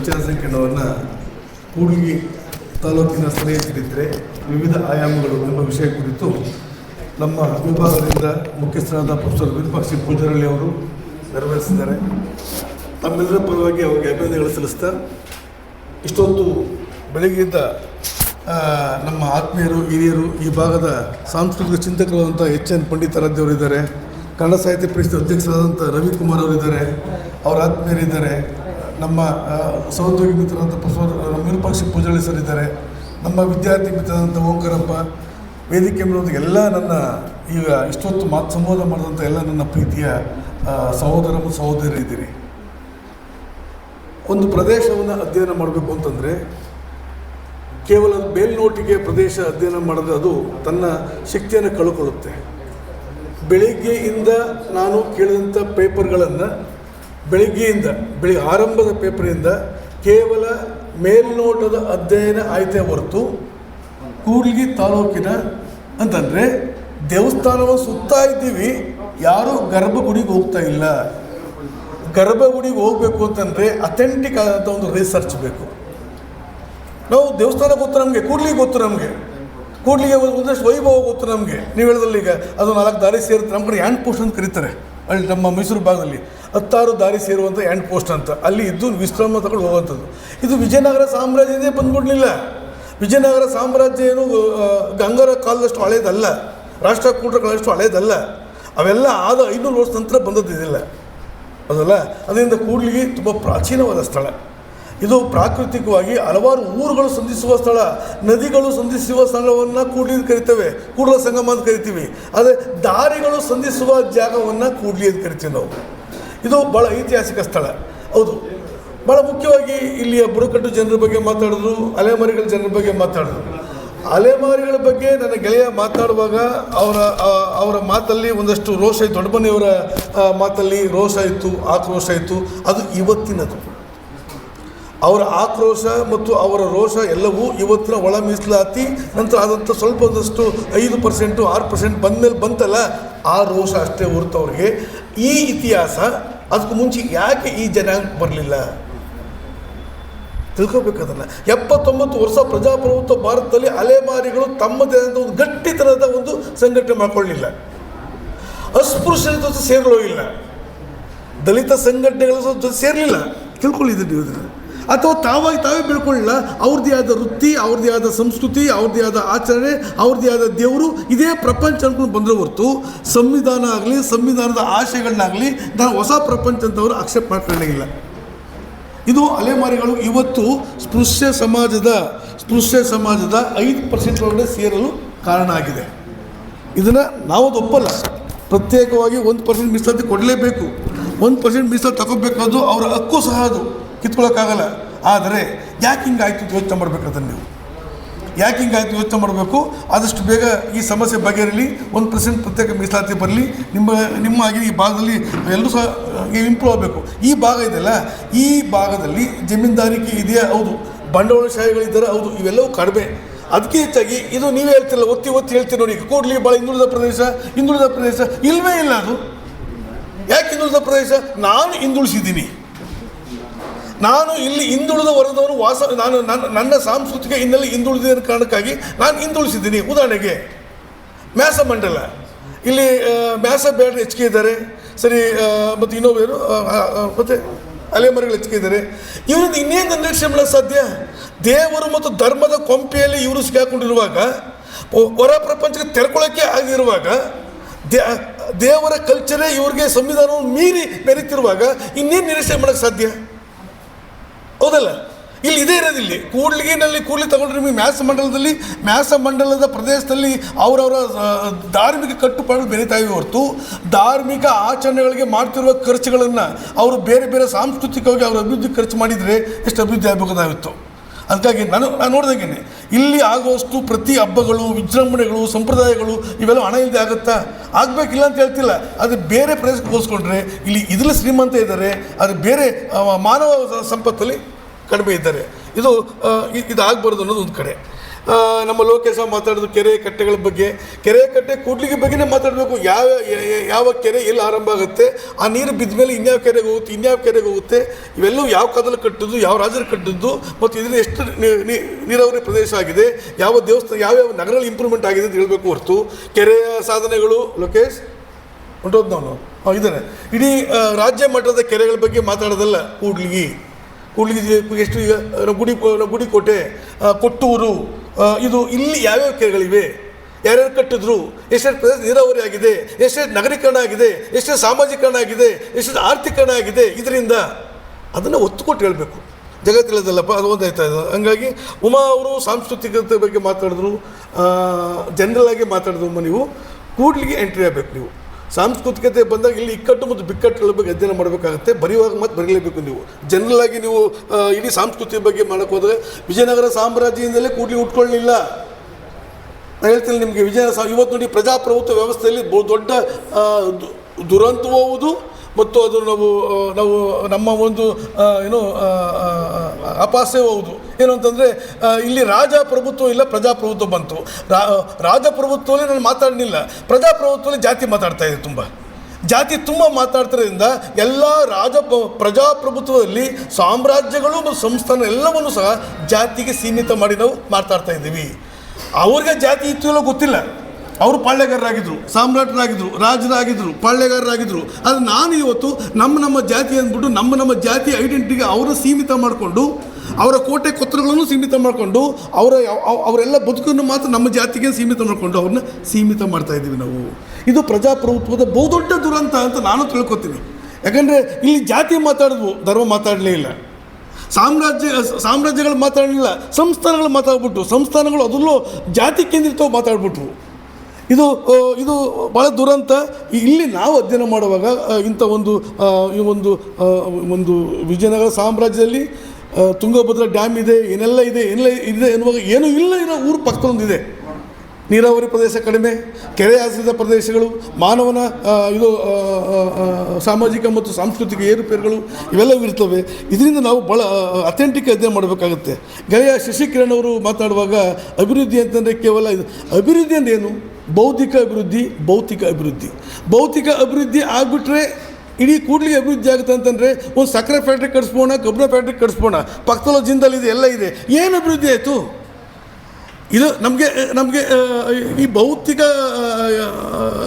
ವಿಚಾರ ಸಂಕಿರಣವನ್ನು ಕೂಡ್ಲಿಗಿ ತಾಲೂಕಿನ ಚರಿತ್ರೆ ವಿವಿಧ ಆಯಾಮಗಳು ಎಂಬ ವಿಷಯ ಕುರಿತು ನಮ್ಮ ವಿಭಾಗದಿಂದ ಮುಖ್ಯಸ್ಥರಾದ ಪ್ರೊಫೆಸರ್ ವಿರೂಪಾಕ್ಷಿ ಪೂಜಾರಳ್ಳಿ ಅವರು ನೆರವೇರಿಸಿದ್ದಾರೆ. ತಮ್ಮೆಲ್ಲರ ಪರವಾಗಿ ಅವರಿಗೆ ಅಭಿನಂದನೆಗಳು ಸಲ್ಲಿಸ್ತಾ ಇಷ್ಟೊತ್ತು ಬೆಳಗ್ಗೆಯಿಂದ ನಮ್ಮ ಆತ್ಮೀಯರು, ಹಿರಿಯರು ಈ ಭಾಗದ ಸಾಂಸ್ಕೃತಿಕ ಚಿಂತಕರಾದಂಥ ಎಚ್ ಎನ್ ಪಂಡಿತಾರಾಧ್ಯವರಿದ್ದಾರೆ. ಕನ್ನಡ ಸಾಹಿತ್ಯ ಪರಿಷತ್ ಅಧ್ಯಕ್ಷರಾದಂಥ ರವಿಕುಮಾರ್ ಅವರಿದ್ದಾರೆ. ಅವರ ಆತ್ಮೀಯರಿದ್ದಾರೆ. ನಮ್ಮ ಸಹೋದ್ಯೋಗಿ ಮಿತ್ರರಾದಂಥ ಪ್ರೊಫೆಸರ್ ವಿರೂಪಾಕ್ಷಿ ಪೂಜಾರಿ ಸರ್ ಇದ್ದಾರೆ. ನಮ್ಮ ವಿದ್ಯಾರ್ಥಿ ಮಿತ್ರರಾದಂಥ ಓಂಕಾರಪ್ಪ, ವೇದಿಕೆ ಮೇಲೊಂದು ಎಲ್ಲ ನನ್ನ, ಈಗ ಇಷ್ಟೊತ್ತು ಮಾತು ಸಂಬೋಧನೆ ಮಾಡಿದಂಥ ಎಲ್ಲ ನನ್ನ ಪ್ರೀತಿಯ ಸಹೋದರ ಸಹೋದರಿ ಇದ್ದೀರಿ ಒಂದು ಪ್ರದೇಶವನ್ನು ಅಧ್ಯಯನ ಮಾಡಬೇಕು ಅಂತಂದರೆ, ಕೇವಲ ಮೇಲ್ನೋಟಿಗೆ ಪ್ರದೇಶ ಅಧ್ಯಯನ ಮಾಡಿದ್ರೆ ಅದು ತನ್ನ ಶಕ್ತಿಯನ್ನು ಕಳ್ಕೊಳ್ಳುತ್ತೆ. ಬೆಳಿಗ್ಗೆಯಿಂದ ನಾನು ಕೇಳಿದಂಥ ಪೇಪರ್ಗಳನ್ನು ಬೆಳಿಗ್ಗೆಯಿಂದ ಬೆಳಿಗ್ಗೆ ಆರಂಭದ ಪೇಪರಿಂದ ಕೇವಲ ಮೇಲ್ನೋಟದ ಅಧ್ಯಯನ ಆಯ್ತೆ ಹೊರತು ಕೂಡ್ಲಿಗಿ ತಾಲೂಕಿನ ಅಂತಂದರೆ ದೇವಸ್ಥಾನವನ್ನು ಸುತ್ತಾ ಇದ್ದೀವಿ, ಯಾರೂ ಗರ್ಭಗುಡಿಗೆ ಹೋಗ್ತಾ ಇಲ್ಲ. ಗರ್ಭಗುಡಿಗೆ ಹೋಗಬೇಕು ಅಂತಂದರೆ ಅಥೆಂಟಿಕ್ ಆದಂಥ ಒಂದು ರಿಸರ್ಚ್ ಬೇಕು. ನಾವು ದೇವಸ್ಥಾನ ಗೊತ್ತು ನಮಗೆ? ಕೂಡ್ಲಿಗೆ ಗೊತ್ತು ನಮಗೆ? ಕೂಡ್ಲಿಗೆ ಒಂದಷ್ಟು ವೈಭವ ಗೊತ್ತು ನಮಗೆ? ನೀವು ಹೇಳಿದ್ರಲ್ಲಿ ಈಗ ಅದು ನಾಲ್ಕು ದಾರಿ ಸೇರುತ್ತೆ. ನಮ್ಮ ಕಡೆ ಹ್ಯಾಂಡ್ ಪೋಸ್ಟ್ ಅಂತ ಕರೀತಾರೆ. ಅಲ್ಲಿ ನಮ್ಮ ಮೈಸೂರು ಭಾಗದಲ್ಲಿ ಹತ್ತಾರು ದಾರಿ ಸೇರುವಂಥ ಆ್ಯಂಡ್ ಪೋಸ್ಟ್ ಅಂತ. ಅಲ್ಲಿ ಇದ್ದು ವಿಶ್ರಾಮ ತಗೊಂಡು ಹೋಗುವಂಥದ್ದು. ಇದು ವಿಜಯನಗರ ಸಾಮ್ರಾಜ್ಯದೇ ಬಂದ್ಬಿಡಲಿಲ್ಲ. ವಿಜಯನಗರ ಸಾಮ್ರಾಜ್ಯ ಏನು ಗಂಗರ ಕಾಲದಷ್ಟು ಹಳೇದಲ್ಲ. ರಾಷ್ಟ್ರಕೂಟರ ಕಾಲದಷ್ಟು ಹಳೇದಲ್ಲ. ಅವೆಲ್ಲ ಆದ ಐನೂರು ವರ್ಷ ನಂತರ ಬಂದದ್ದಿಲ್ಲ ಅದಲ್ಲ? ಅದರಿಂದ ಕೂಡ್ಲಿ ತುಂಬ ಪ್ರಾಚೀನವಾದ ಸ್ಥಳ. ಇದು ಪ್ರಾಕೃತಿಕವಾಗಿ ಹಲವಾರು ಊರುಗಳು ಸಂಧಿಸುವ ಸ್ಥಳ, ನದಿಗಳು ಸಂಧಿಸುವ ಸ್ಥಳವನ್ನು ಕೂಡ್ಲಿ ಕರಿತೇವೆ. ಕೂಡಲ ಸಂಗಮ ಅಂತ ಕರಿತೀವಿ. ಆದರೆ ದಾರಿಗಳು ಸಂಧಿಸುವ ಜಾಗವನ್ನು ಕೂಡ್ಲಿ ಅಂತ ಕರಿತೀವಿ ನಾವು. ಇದು ಭಾಳ ಐತಿಹಾಸಿಕ ಸ್ಥಳ. ಹೌದು. ಭಾಳ ಮುಖ್ಯವಾಗಿ ಇಲ್ಲಿಯ ಬುಡಕಟ್ಟು ಜನರ ಬಗ್ಗೆ ಮಾತಾಡಿದ್ರು, ಅಲೆಮಾರಿಗಳ ಜನರ ಬಗ್ಗೆ ಮಾತಾಡಿದ್ರು. ಅಲೆಮಾರಿಗಳ ಬಗ್ಗೆ ನನ್ನ ಗೆಳೆಯ ಮಾತಾಡುವಾಗ ಅವರ ಅವರ ಮಾತಲ್ಲಿ ಒಂದಷ್ಟು ರೋಷ ಇತ್ತು. ದೊಡ್ಡಮನೆಯವರ ಮಾತಲ್ಲಿ ರೋಷ ಇತ್ತು, ಆಕ್ರೋಶ ಇತ್ತು. ಅದು ಇವತ್ತಿನದು. ಅವರ ಆಕ್ರೋಶ ಮತ್ತು ಅವರ ರೋಷ ಎಲ್ಲವೂ ಇವತ್ತಿನ ಒಳ ಮೀಸಲಾತಿ ನಂತರ ಆದಂಥ ಸ್ವಲ್ಪ ಒಂದಷ್ಟು ಐದು ಪರ್ಸೆಂಟು ಆರು ಪರ್ಸೆಂಟ್ ಬಂದಮೇಲೆ ಬಂತಲ್ಲ, ಆ ರೋಷ ಅಷ್ಟೇ ಹೊರತು ಅವ್ರಿಗೆ. ಈ ಇತಿಹಾಸ ಅದಕ್ಕೂ ಮುಂಚೆ ಯಾಕೆ ಈ ಜನಾಂಗ ಬರಲಿಲ್ಲ? ತಿಳ್ಕೊಬೇಕು ಅದನ್ನು ಎಪ್ಪತ್ತೊಂಬತ್ತು ವರ್ಷ ಪ್ರಜಾಪ್ರಭುತ್ವ ಭಾರತದಲ್ಲಿ ಅಲೆಮಾರಿಗಳು ತಮ್ಮದೇ ಆದ ಒಂದು ಗಟ್ಟಿತನದ ಒಂದು ಸಂಘಟನೆ ಮಾಡಿಕೊಳ್ಳಿಲ್ಲ. ಅಸ್ಪೃಶ್ಯರ ಜೊತೆ ಇಲ್ಲ. ದಲಿತ ಸಂಘಟನೆಗಳ ಜೊತೆ ಸೇರಲಿಲ್ಲ. ತಿಳ್ಕೊಳ್ಳಿದ್ರಿ ನೀವು ಇದನ್ನು. ಅಥವಾ ತಾವಾಗಿ ತಾವೇ ಬೆಳ್ಕೊಳ್ಳಿಲ್ಲ. ಅವ್ರದ್ದೇ ಆದ ವೃತ್ತಿ, ಅವ್ರದ್ದೇ ಆದ ಸಂಸ್ಕೃತಿ, ಅವ್ರದ್ದೇ ಆದ ಆಚರಣೆ, ಅವ್ರದ್ದೇ ಆದ ದೇವರು ಇದೇ ಪ್ರಪಂಚ ಅನ್ಕೊಂಡು ಬಂದರೆ ಹೊರತು ಸಂವಿಧಾನ ಆಗಲಿ, ಸಂವಿಧಾನದ ಆಶಯಗಳನ್ನಾಗಲಿ ನಾನು ಹೊಸ ಪ್ರಪಂಚ ಅಂತವರು ಅಕ್ಸೆಪ್ಟ್ ಮಾಡ್ಕೊಳ್ಳಿಲ್ಲ ಇದು ಅಲೆಮಾರಿಗಳು ಇವತ್ತು ಸ್ಪೃಶ್ಯ ಸಮಾಜದ ಸ್ಪೃಶ್ಯ ಸಮಾಜದ ಐದು ಪರ್ಸೆಂಟ್ ಒಳಗಡೆ ಸೇರಲು ಕಾರಣ ಆಗಿದೆ. ಇದನ್ನು ನಾವು ಒಪ್ಪಲ್ಲ. ಪ್ರತ್ಯೇಕವಾಗಿ ಒಂದು ಪರ್ಸೆಂಟ್ ಮೀಸಲಾತಿ ಕೊಡಲೇಬೇಕು. ಒಂದು ಪರ್ಸೆಂಟ್ ಮೀಸಲಾತಿ ತಗೋಬೇಕಾದ್ರು ಅವರ ಹಕ್ಕು ಸಹ ಅದು. ಕಿತ್ಕೊಳ್ಳೋಕ್ಕಾಗಲ್ಲ ಆದರೆ ಯಾಕೆ ಹಿಂಗಾಯ್ತು ಆಯಿತು ಯೋಚನೆ ಮಾಡಬೇಕು ಅದನ್ನು ನೀವು? ಯಾಕೆ ಹಿಂಗಾಯ್ತು ಯೋಚನೆ ಮಾಡಬೇಕು? ಆದಷ್ಟು ಬೇಗ ಈ ಸಮಸ್ಯೆ ಬಗೆಹರಿಲಿ, ಒಂದು ಪರ್ಸೆಂಟ್ ಪ್ರತ್ಯೇಕ ಮೀಸಲಾತಿ ಬರಲಿ. ನಿಮ್ಮ ನಿಮ್ಮ ಆಗಿ ಈ ಭಾಗದಲ್ಲಿ ಎಲ್ಲರೂ ಸಹ ಇಂಪ್ರೂವ್ ಆಗಬೇಕು. ಈ ಭಾಗ ಇದೆಯಲ್ಲ, ಈ ಭಾಗದಲ್ಲಿ ಜಮೀನ್ದಾರಿಕೆ ಇದೆಯಾ? ಹೌದು. ಬಂಡವಾಳಶಾಹಿಗಳಿದ್ದಾರೆ ಹೌದು. ಇವೆಲ್ಲವೂ ಕಡಿಮೆ. ಅದಕ್ಕೆ ಹೆಚ್ಚಾಗಿ ಇದು ನೀವೇ ಹೇಳ್ತಿರಲ್ಲ, ಒತ್ತಿ ಒತ್ತಿ ಹೇಳ್ತೀರಿ ನೋಡಿ ಕೂಡಲಿ ಭಾಳ ಹಿಂದುಳಿದ ಪ್ರದೇಶ ಹಿಂದುಳಿದ ಪ್ರದೇಶ. ಇಲ್ಲವೇ ಇಲ್ಲ ಅದು. ಯಾಕೆ ಹಿಂದುಳಿದ ಪ್ರದೇಶ? ನಾನು ಹಿಂದುಳಿಸಿದ್ದೀನಿ. ನಾನು ಇಲ್ಲಿ ಹಿಂದುಳಿದ ವರ್ಗದವರು ವಾಸ, ನಾನು ನನ್ನ ನನ್ನ ಸಾಂಸ್ಕೃತಿಕ ಹಿನ್ನೆಲೆ ಹಿಂದುಳಿದ ಕಾರಣಕ್ಕಾಗಿ ನಾನು ಹಿಂದುಳಿಸಿದ್ದೀನಿ. ಉದಾಹರಣೆಗೆ ಮ್ಯಾಸ ಮಂಡಲ ಇಲ್ಲಿ ಮ್ಯಾಸ ಬೇಡ ಹೆಚ್ಚಿಗೆ ಇದ್ದಾರೆ. ಸರಿ ಮತ್ತು ಇನ್ನೊಬ್ಬರು ಮತ್ತು ಅಲೆಮರಿಗಳು ಹೆಚ್ಚಿಗೆ ಇದ್ದಾರೆ. ಇವರಿಂದ ಇನ್ನೇನು ನಿರೀಕ್ಷೆ ಸಾಧ್ಯ? ದೇವರು ಮತ್ತು ಧರ್ಮದ ಕೊಂಪೆಯಲ್ಲಿ ಇವರು ಸಿಗಾಕೊಂಡಿರುವಾಗ ಹೊರ ಪ್ರಪಂಚಕ್ಕೆ ತೆರ್ಕೊಳ್ಳೋಕ್ಕೆ ಆಗಿರುವಾಗ ದೇವರ ಕಲ್ಚರೇ ಇವ್ರಿಗೆ ಸಂವಿಧಾನವನ್ನು ಮೀರಿ ಬೆರೀತಿರುವಾಗ ಇನ್ನೇನು ನಿರೀಕ್ಷೆ ಮಾಡೋಕ್ಕೆ ಸಾಧ್ಯ? ಹೌದಲ್ಲ? ಇಲ್ಲಿ ಇದೇ ಇರೋದಿಲ್ಲಿ ಕೂಡ್ಲಿಗಿನಲ್ಲಿ ಕೂಡ್ಲಿ ತಗೊಂಡ್ರೆ ನಿಮಗೆ ಮ್ಯಾಸ ಮಂಡಲದಲ್ಲಿ, ಮ್ಯಾಸ ಮಂಡಲದ ಪ್ರದೇಶದಲ್ಲಿ ಅವರವರ ಧಾರ್ಮಿಕ ಕಟ್ಟುಪಾಡು ಬೆರೀತಾ ಇವೆ ಹೊರತು, ಧಾರ್ಮಿಕ ಆಚರಣೆಗಳಿಗೆ ಮಾಡ್ತಿರುವ ಖರ್ಚುಗಳನ್ನು ಅವರು ಬೇರೆ ಬೇರೆ ಸಾಂಸ್ಕೃತಿಕವಾಗಿ ಅವರ ಅಭಿವೃದ್ಧಿ ಖರ್ಚು ಮಾಡಿದರೆ ಎಷ್ಟು ಅಭಿವೃದ್ಧಿ ಆಗಬೇಕಾಗಿತ್ತು ಅದಕ್ಕಾಗಿ ನಾನು ನಾನು ನೋಡ್ದಾಗೇನೆ ಇಲ್ಲಿ ಆಗುವಷ್ಟು ಪ್ರತಿ ಹಬ್ಬಗಳು, ವಿಜೃಂಭಣೆಗಳು, ಸಂಪ್ರದಾಯಗಳು ಇವೆಲ್ಲ ಹಣ ಇಲ್ಲದೆ ಆಗುತ್ತಾ? ಆಗಬೇಕಿಲ್ಲ ಅಂತ ಹೇಳ್ತಿಲ್ಲ. ಅದು ಬೇರೆ ಪ್ರದೇಶಕ್ಕೆ ಹೋಲಿಸ್ಕೊಂಡ್ರೆ, ಇಲ್ಲಿ ಇದರಲ್ಲಿ ಶ್ರೀಮಂತ ಇದ್ದಾರೆ, ಅದು ಬೇರೆ ಮಾನವ ಸಂಪತ್ತಲ್ಲಿ ಕಡಿಮೆ ಇದ್ದಾರೆ. ಇದು ಇದಾಗಬಾರ್ದು ಅನ್ನೋದು ಒಂದು ಕಡೆ. ನಮ್ಮ ಲೋಕೇಶ ಮಾತಾಡೋದು ಕೆರೆ ಕಟ್ಟೆಗಳ ಬಗ್ಗೆ. ಕೆರೆ ಕಟ್ಟೆ ಕೂಡ್ಲಿಗೆ ಬಗ್ಗೆನೇ ಮಾತಾಡಬೇಕು. ಯಾವ ಯಾವ ಕೆರೆ ಎಲ್ಲಿ ಆರಂಭ ಆಗುತ್ತೆ? ಆ ನೀರು ಬಿದ್ದ ಮೇಲೆ ಇನ್ಯಾವ ಕೆರೆಗೆ ಹೋಗುತ್ತೆ, ಇನ್ಯಾವ ಕೆರೆಗೆ ಹೋಗುತ್ತೆ? ಇವೆಲ್ಲವೂ ಯಾವ ಕಾಲದಲ್ಲಿ ಕಟ್ಟಿದ್ದು, ಯಾವ ರಾಜರು ಕಟ್ಟಿದ್ದು, ಮತ್ತು ಇದರಿಂದ ಎಷ್ಟು ನೀರಾವರಿ ಪ್ರದೇಶ ಆಗಿದೆ, ಯಾವ ದೇವಸ್ಥಾನ ಯಾವ್ಯಾವ ನಗರಗಳು ಇಂಪ್ರೂವ್ಮೆಂಟ್ ಆಗಿದೆ ಅಂತ ಹೇಳಬೇಕು ಹೊರತು. ಕೆರೆಯ ಸಾಧನೆಗಳು, ಲೋಕೇಶ್ ಹೊಂಟೋದು ನಾನು? ಹಾಂ ಇದ್ದಾನೆ ಇಡೀ ರಾಜ್ಯ ಮಟ್ಟದ ಕೆರೆಗಳ ಬಗ್ಗೆ ಮಾತಾಡೋದಲ್ಲ ಕೂಡ್ಲಿಗಿ. ಕೂಡ್ಲಿಗಿ, ಎಷ್ಟು ಈಗ, ಗುಡಿ, ಗುಡಿಕೋಟೆ ಕೊಟ್ಟೂರು ಇದು ಇಲ್ಲಿ ಯಾವ್ಯಾವ ಕೆರೆಗಳಿವೆ? ಯಾರ್ಯಾರು ಕಟ್ಟಿದ್ರು? ಎಷ್ಟೇ ಪ್ರದೇಶ ನೀರಾವರಿ ಆಗಿದೆ? ಎಷ್ಟೇ ನಗರೀಕರಣ ಆಗಿದೆ? ಎಷ್ಟೇ ಸಾಮಾಜಿಕರಣ ಆಗಿದೆ? ಎಷ್ಟೆಷ್ಟು ಆರ್ಥಿಕರಣ ಆಗಿದೆ? ಇದರಿಂದ ಅದನ್ನು ಒತ್ತು ಕೊಟ್ಟು ಹೇಳಬೇಕು ಜಗತ್ತಿಲ್ಲದಲ್ಲಪ್ಪ ಅದು ಒಂದಾಯ್ತಾ ಇದೆ? ಹಂಗಾಗಿ ಉಮಾ ಅವರು ಸಾಂಸ್ಕೃತಿಕತೆ ಬಗ್ಗೆ ಮಾತಾಡಿದ್ರು. ಜನರಲ್ ಆಗಿ ಮಾತಾಡಿದ್ರು ನೀವು. ಕೂಡ್ಲಿಗೆ ಎಂಟ್ರಿ ಆಗಬೇಕು ನೀವು. ಸಾಂಸ್ಕೃತಿಕತೆ ಬಂದಾಗ ಇಲ್ಲಿ ಇಕ್ಕಟ್ಟು ಮತ್ತು ಬಿಕ್ಕಟ್ಟುಗಳ ಬಗ್ಗೆ ಅಧ್ಯಯನ ಮಾಡಬೇಕಾಗುತ್ತೆ. ಬರೆಯುವಾಗ ಮತ್ತೆ ಬರೀಲೇಬೇಕು ನೀವು. ಜನರಲ್ ಆಗಿ ನೀವು ಇಡೀ ಸಂಸ್ಕೃತಿ ಬಗ್ಗೆ ಮಾಡಕ್ಕೆ ಹೋದರೆ ವಿಜಯನಗರ ಸಾಮ್ರಾಜ್ಯದಿಂದಲೇ ಕೂಡಲಿ ಉಟ್ಕೊಳ್ಳಲಿಲ್ಲ ನಾನು ಹೇಳ್ತೀನಿ ನಿಮಗೆ ವಿಜಯನಗರ ಇವತ್ತು ನೋಡಿ ಪ್ರಜಾಪ್ರಭುತ್ವ ವ್ಯವಸ್ಥೆಯಲ್ಲಿ ದೊಡ್ಡ ದುರಂತವೂ ಹೌದು ಮತ್ತು ಅದು ನಾವು ನಾವು ನಮ್ಮ ಒಂದು ಏನು ಅಪಾಸೆ ಹೌದು. ಏನು ಅಂತಂದರೆ ಇಲ್ಲಿ ರಾಜಪ್ರಭುತ್ವ ಇಲ್ಲ ಪ್ರಜಾಪ್ರಭುತ್ವ ಬಂತು. ರಾಜಪ್ರಭುತ್ವದಲ್ಲಿ ನಾನು ಮಾತಾಡಲಿಲ್ಲ. ಪ್ರಜಾಪ್ರಭುತ್ವದಲ್ಲಿ ಜಾತಿ ಮಾತಾಡ್ತಾ ಇದೆ ತುಂಬ. ಜಾತಿ ತುಂಬ ಮಾತಾಡ್ತಿರೋದ್ರಿಂದ ಎಲ್ಲ ರಾಜ ಪ್ರಜಾಪ್ರಭುತ್ವದಲ್ಲಿ ಸಾಮ್ರಾಜ್ಯಗಳು ಮತ್ತು ಸಂಸ್ಥಾನ ಎಲ್ಲವನ್ನು ಸಹ ಜಾತಿಗೆ ಸೀಮಿತ ಮಾಡಿ ನಾವು ಮಾತಾಡ್ತಾ ಇದ್ದೀವಿ. ಅವ್ರಿಗೆ ಜಾತಿ ಇತ್ತು ಇಲ್ಲೋ ಗೊತ್ತಿಲ್ಲ. ಅವರು ಪಾಳ್ಯಗಾರರಾಗಿದ್ದರು ಸಾಮ್ರಾಟರಾಗಿದ್ದರು ರಾಜರಾಗಿದ್ದರು ಪಾಳ್ಯಗಾರರಾಗಿದ್ದರು ಆದರೆ ನಾನು ಇವತ್ತು ನಮ್ಮ ನಮ್ಮ ಜಾತಿ ಅಂದ್ಬಿಟ್ಟು ನಮ್ಮ ನಮ್ಮ ಜಾತಿ ಐಡೆಂಟಿಟಿಗೆ ಅವರು ಸೀಮಿತ ಮಾಡಿಕೊಂಡು, ಅವರ ಕೋಟೆ ಕೊತ್ತರಗಳನ್ನು ಸೀಮಿತ ಮಾಡಿಕೊಂಡು, ಅವರ ಅವ್- ಅವರೆಲ್ಲ ಬದುಕನ್ನು ಮಾತ್ರ ನಮ್ಮ ಜಾತಿಗೆ ಸೀಮಿತ ಮಾಡಿಕೊಂಡು ಅವ್ರನ್ನ ಸೀಮಿತ ಮಾಡ್ತಾ ಇದ್ದೀವಿ ನಾವು. ಇದು ಪ್ರಜಾಪ್ರಭುತ್ವದ ಬಹುದೊಡ್ಡ ದುರಂತ ಅಂತ ನಾನು ತಿಳ್ಕೊತೀನಿ. ಯಾಕಂದರೆ ಇಲ್ಲಿ ಜಾತಿ ಮಾತಾಡಿದ್ವು ಧರ್ಮ ಮಾತಾಡಲೇ ಇಲ್ಲ. ಸಾಮ್ರಾಜ್ಯ, ಸಾಮ್ರಾಜ್ಯಗಳು ಮಾತಾಡಲಿಲ್ಲ, ಸಂಸ್ಥಾನಗಳು ಮಾತಾಡ್ಬಿಟ್ರು. ಸಂಸ್ಥಾನಗಳು ಅದರಲ್ಲೂ ಜಾತಿ ಕೇಂದ್ರಿತವಾಗಿ ಮಾತಾಡ್ಬಿಟ್ರು. ಇದು ಇದು ಭಾಳ ದುರಂತ. ಇಲ್ಲಿ ನಾವು ಅಧ್ಯಯನ ಮಾಡುವಾಗ ಇಂಥ ಒಂದು ಈ ಒಂದು ಒಂದು ವಿಜಯನಗರ ಸಾಮ್ರಾಜ್ಯದಲ್ಲಿ ತುಂಗಭದ್ರಾ ಡ್ಯಾಮ್ ಇದೆ, ಏನೆಲ್ಲ ಇದೆ ಏನೆಲ್ಲ ಇದೆ ಎನ್ನುವಾಗ ಏನೂ ಇಲ್ಲ ಇರೋ ಊರು ಪಕ್ಕದೊಂದಿದೆ. ನೀರಾವರಿ ಪ್ರದೇಶ ಕಡಿಮೆ, ಕೆರೆ ಆಶ್ರಿತ ಪ್ರದೇಶಗಳು, ಮಾನವನ ಇದು ಸಾಮಾಜಿಕ ಮತ್ತು ಸಾಂಸ್ಕೃತಿಕ ಏರುಪೇರುಗಳು, ಇವೆಲ್ಲವೂ ಇರ್ತವೆ. ಇದರಿಂದ ನಾವು ಭಾಳ ಅಥೆಂಟಿಕ್ ಅಧ್ಯಯನ ಮಾಡಬೇಕಾಗುತ್ತೆ. ಗೆಳೆಯ ಶಶಿಕಿರಣ್ ಅವರು ಮಾತಾಡುವಾಗ, ಅಭಿವೃದ್ಧಿ ಅಂತಂದರೆ ಕೇವಲ ಅಭಿವೃದ್ಧಿ ಅಂದ್ರೇನು ಬೌದ್ಧಿಕ ಅಭಿವೃದ್ಧಿ, ಭೌತಿಕ ಅಭಿವೃದ್ಧಿ. ಭೌತಿಕ ಅಭಿವೃದ್ಧಿ ಆಗಿಬಿಟ್ರೆ ಇಡೀ ಕೂಡಲಿಗೆ ಅಭಿವೃದ್ಧಿ ಆಗುತ್ತೆ ಅಂತಂದರೆ ಒಂದು ಸಕ್ಕರೆ ಫ್ಯಾಕ್ಟ್ರಿ ಕಟ್ಸ್ಬೋಣ, ಕಬ್ಬಿಣ ಫ್ಯಾಕ್ಟ್ರಿ ಕಟ್ಸ್ಬೋಣ ಪಕ್ಕದಲ್ಲೋ ಜಿಂದಲ್ಲಿ ಇದೆ, ಎಲ್ಲ ಇದೆ. ಏನು ಅಭಿವೃದ್ಧಿ ಆಯಿತು? ಇದು ನಮಗೆ ನಮಗೆ ಈ ಭೌತಿಕ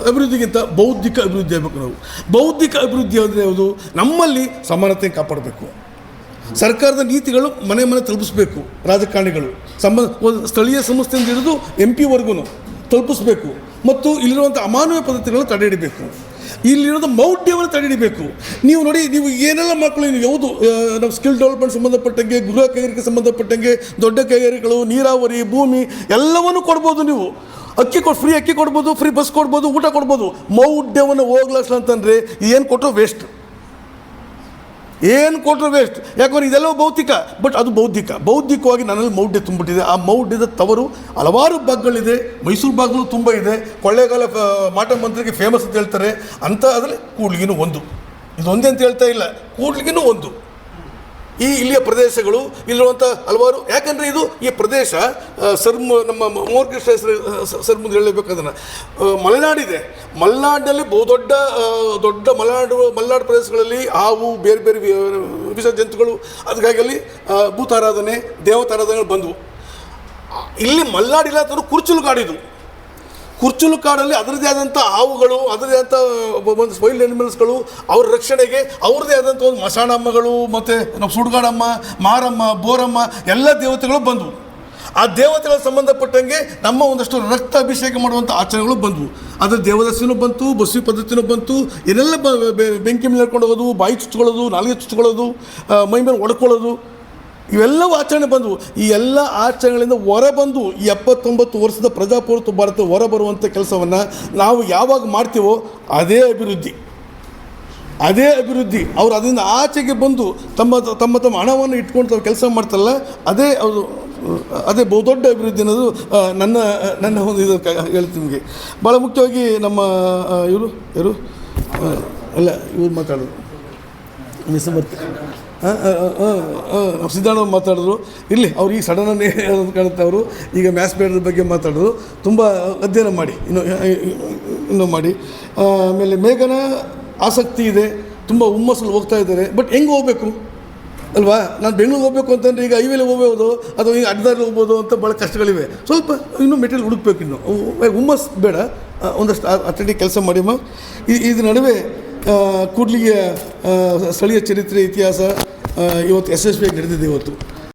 ಅಭಿವೃದ್ಧಿಗಿಂತ ಬೌದ್ಧಿಕ ಅಭಿವೃದ್ಧಿ ಆಗಬೇಕು ನಾವು. ಬೌದ್ಧಿಕ ಅಭಿವೃದ್ಧಿ ಅಂದರೆ ಯಾವುದು? ನಮ್ಮಲ್ಲಿ ಸಮಾನತೆ ಕಾಪಾಡಬೇಕು. ಸರ್ಕಾರದ ನೀತಿಗಳು ಮನೆ ಮನೆ ತಲುಪಿಸ್ಬೇಕು, ರಾಜಕಾರಣಿಗಳು. ಸಂಬಂಧ ಸ್ಥಳೀಯ ಸಂಸ್ಥೆಯಿಂದ ಹಿಡಿದು ಎಂ ಪಿವರೆಗೂ ತಲುಪಿಸ್ಬೇಕು. ಮತ್ತು ಇಲ್ಲಿರುವಂಥ ಅಮಾನವೀಯ ಪದ್ಧತಿಗಳನ್ನು ತಡೆ ಹಿಡಿಬೇಕು ಇಲ್ಲಿರೋದು ಮೌಢ್ಯವನ್ನು ತಡೆ ಹಿಡಿಬೇಕು ನೀವು ನೋಡಿ, ನೀವು ಏನೆಲ್ಲ ಮಕ್ಕಳು ನೀವು ಯಾವುದು ನಮ್ಮ ಸ್ಕಿಲ್ ಡೆವಲಪ್ಮೆಂಟ್ ಸಂಬಂಧಪಟ್ಟಂಗೆ, ಗೃಹ ಕೈಗಾರಿಕೆ ಸಂಬಂಧಪಟ್ಟಂಗೆ, ದೊಡ್ಡ ಕೈಗಾರಿಕೆಗಳು, ನೀರಾವರಿ, ಭೂಮಿ, ಎಲ್ಲವನ್ನು ಕೊಡ್ಬೋದು ನೀವು. ಅಕ್ಕಿ ಕೊಟ್ಟು ಫ್ರೀ ಅಕ್ಕಿ ಕೊಡ್ಬೋದು ಫ್ರೀ ಬಸ್ ಕೊಡ್ಬೋದು, ಊಟ ಕೊಡ್ಬೋದು. ಮೌಢ್ಯವನ್ನು ಹೋಗ್ಲಾಸ್ಲ ಅಂತಂದರೆ ಏನು ಕೊಟ್ಟರು ವೇಸ್ಟ್ ಏನು ಕೊಟ್ಟರು ವೇಸ್ಟ್ ಯಾಕಂದ್ರೆ ಇದೆಲ್ಲ ಭೌತಿಕ. ಬಟ್ ಅದು ಬೌದ್ಧಿಕ. ಬೌದ್ಧಿಕವಾಗಿ ನನ್ನಲ್ಲಿ ಮೌಢ್ಯ ತುಂಬಿಟ್ಟಿದೆ. ಆ ಮೌಢ್ಯದ ತವರು ಹಲವಾರು ಭಾಗಗಳಿದೆ. ಮೈಸೂರು ಭಾಗಗಳು ತುಂಬ ಇದೆ. ಕೊಳ್ಳೇಗಾಲ ಮಾಟ ಮಂತ್ರಿಗೆ ಫೇಮಸ್ ಅಂತ ಹೇಳ್ತಾರೆ. ಅಂತ ಅದರಲ್ಲಿ ಕೂಡ್ಲಿಗಿನೂ ಒಂದು. ಇದೊಂದೇ ಅಂತ ಹೇಳ್ತಾ ಇಲ್ಲ. ಕೂಡ್ಲಿಗಿನೂ ಒಂದು. ಈ ಇಲ್ಲಿಯ ಪ್ರದೇಶಗಳು ಇಲ್ಲಿರುವಂಥ ಹಲವಾರು. ಯಾಕಂದರೆ ಇದು ಈ ಪ್ರದೇಶ ಸರ್ಮ ಸರ್ ನಮ್ಮ ಮೋರ್ಕೃಷ್ಣ ಹೆಸರು ಸರ್ ಮುಂದೆ ಹೇಳಬೇಕು ಅದನ್ನು. ಮಲೆನಾಡಿದೆ. ಮಲೆನಾಡಿನಲ್ಲಿ ಬಹುದೊಡ್ಡ ದೊಡ್ಡ ಮಲೆನಾಡು ಮಲೆನಾಡು ಪ್ರದೇಶಗಳಲ್ಲಿ ಹಾವು, ಬೇರೆ ಬೇರೆ ವಿಷ ಜಂತುಗಳು ಅದಕ್ಕಾಗಿ ಅಲ್ಲಿ ಭೂತಾರಾಧನೆ, ದೇವತಾರಾಧನೆಗಳು ಬಂದವು. ಇಲ್ಲಿ ಮಲೆನಾಡಿಲ್ಲ ಕುರ್ಚುಲು ಕಾಡಿದು. ಕುರ್ಚುಲು ಕಾಡಲ್ಲಿ ಅದರದೇ ಆದಂಥ ಹಾವುಗಳು ಅದರದೇ ಆದಂಥ ಒಂದು ವೈಲ್ಡ್ ಅನಿಮಲ್ಸ್ಗಳು ಅವ್ರ ರಕ್ಷಣೆಗೆ ಅವ್ರದ್ದೇ ಆದಂಥ ಒಂದು ಮಸಾಣಮ್ಮಗಳು, ಮತ್ತು ನಮ್ಮ ಸುಡ್ಗಾಡಮ್ಮ, ಮಾರಮ್ಮ, ಬೋರಮ್ಮ, ಎಲ್ಲ ದೇವತೆಗಳು ಬಂದವು. ಆ ದೇವತೆಗಳ ಸಂಬಂಧಪಟ್ಟಂಗೆ ನಮ್ಮ ಒಂದಷ್ಟು ರಕ್ತ ಅಭಿಷೇಕ ಮಾಡುವಂಥ ಆಚರಣೆಗಳು ಬಂದವು. ಅದರ ದೇವದರ್ಶನೂ ಬಂತು, ಬಸವಿ ಪದ್ಧತಿನೂ ಬಂತು. ಏನೆಲ್ಲ ಬೆಂಕಿ ಮೇಲೆ ಹೋಗೋದು, ಬಾಯಿ ಚುಚ್ಕೊಳ್ಳೋದು, ನಾಲಿಗೆ ಚುಚ್ಕೊಳ್ಳೋದು ಮೈ ಮೇಲೆ ಒಡ್ಕೊಳ್ಳೋದು. ಇವೆಲ್ಲವೂ ಆಚರಣೆ ಬಂದವು. ಈ ಎಲ್ಲ ಆಚರಣೆಗಳಿಂದ ಹೊರಬಂದು ಈ ಎಪ್ಪತ್ತೊಂಬತ್ತು ವರ್ಷದ ಪ್ರಜಾಪ್ರಭುತ್ವ ಭಾರತ ಹೊರಬರುವಂಥ ಕೆಲಸವನ್ನು ನಾವು ಯಾವಾಗ ಮಾಡ್ತೀವೋ ಅದೇ ಅಭಿವೃದ್ಧಿ. ಅದೇ ಅಭಿವೃದ್ಧಿ. ಅವರು ಅದರಿಂದ ಆಚೆಗೆ ಬಂದು ತಮ್ಮ ತಮ್ಮ ತಮ್ಮ ಹಣವನ್ನು ಇಟ್ಕೊಂಡು ತಾವು ಕೆಲಸ ಮಾಡ್ತಾರಲ್ಲ, ಅದೇ ಅವರು ಅದೇ ಬಹುದೊಡ್ಡ ಅಭಿವೃದ್ಧಿ ಅನ್ನೋದು ನನ್ನ ನನ್ನ ಒಂದು ಇದು ಹೇಳ್ತೀನಿ ನಿಮಗೆ. ಭಾಳ ಮುಖ್ಯವಾಗಿ ನಮ್ಮ ಇವರು ಯಾರು ಅಲ್ಲ, ಇವ್ರು ಮಾತಾಡೋದು. ಮಿಸ್ ಬರ್ತಿ ನಮ್ಮ ಸಿದ್ಧಾರ್ಥ ಮಾತಾಡಿದ್ರು. ಇಲ್ಲಿ ಅವ್ರು ಈಗ ಸಡನ್ನಾಗಿ ಕಾಣುತ್ತೆ ಅವರು. ಈಗ ಮ್ಯಾಥ್ಸ್ ಬೇಡದ ಬಗ್ಗೆ ಮಾತಾಡಿದ್ರು. ತುಂಬ ಅಧ್ಯಯನ ಮಾಡಿ, ಇನ್ನು ಇನ್ನೂ ಮಾಡಿ. ಆಮೇಲೆ ಮೇಘನ ಆಸಕ್ತಿ ಇದೆ. ತುಂಬ ಹುಮ್ಮಸ್ಸಲ್ಲಿ ಹೋಗ್ತಾ ಇದ್ದಾರೆ. ಬಟ್ ಹೆಂಗೆ ಹೋಗ್ಬೇಕು? ಅಲ್ವಾ? ನಾನು ಬೆಂಗಳೂರಿಗೆ ಹೋಗ್ಬೇಕು ಅಂತಂದರೆ ಈಗ ಹೈವೇಲಿ ಹೋಗ್ಬೋದು, ಅಥವಾ ಈಗ ಅಡ್ಡದಾರಿ ಹೋಗ್ಬೋದು ಅಂತ ಭಾಳ ಕಷ್ಟಗಳಿವೆ. ಸ್ವಲ್ಪ ಇನ್ನೂ ಮೆಟೀರಿಯಲ್ ಹುಡುಕ್ಬೇಕು ಇನ್ನು. ಹುಮ್ಮಸ್ ಬೇಡ. ಒಂದಷ್ಟು ಅಥೆಂಟಿಕ್ ಕೆಲಸ ಮಾಡಿ ಇದು ನಡುವೆ ಕೂಡ್ಲಿಗೆ ಸ್ಥಳೀಯ ಚರಿತ್ರೆ, ಇತಿಹಾಸ ಇವತ್ತು ಯಶಸ್ವಿಯಾಗಿ ನಡೆದಿದೆ ಇವತ್ತು.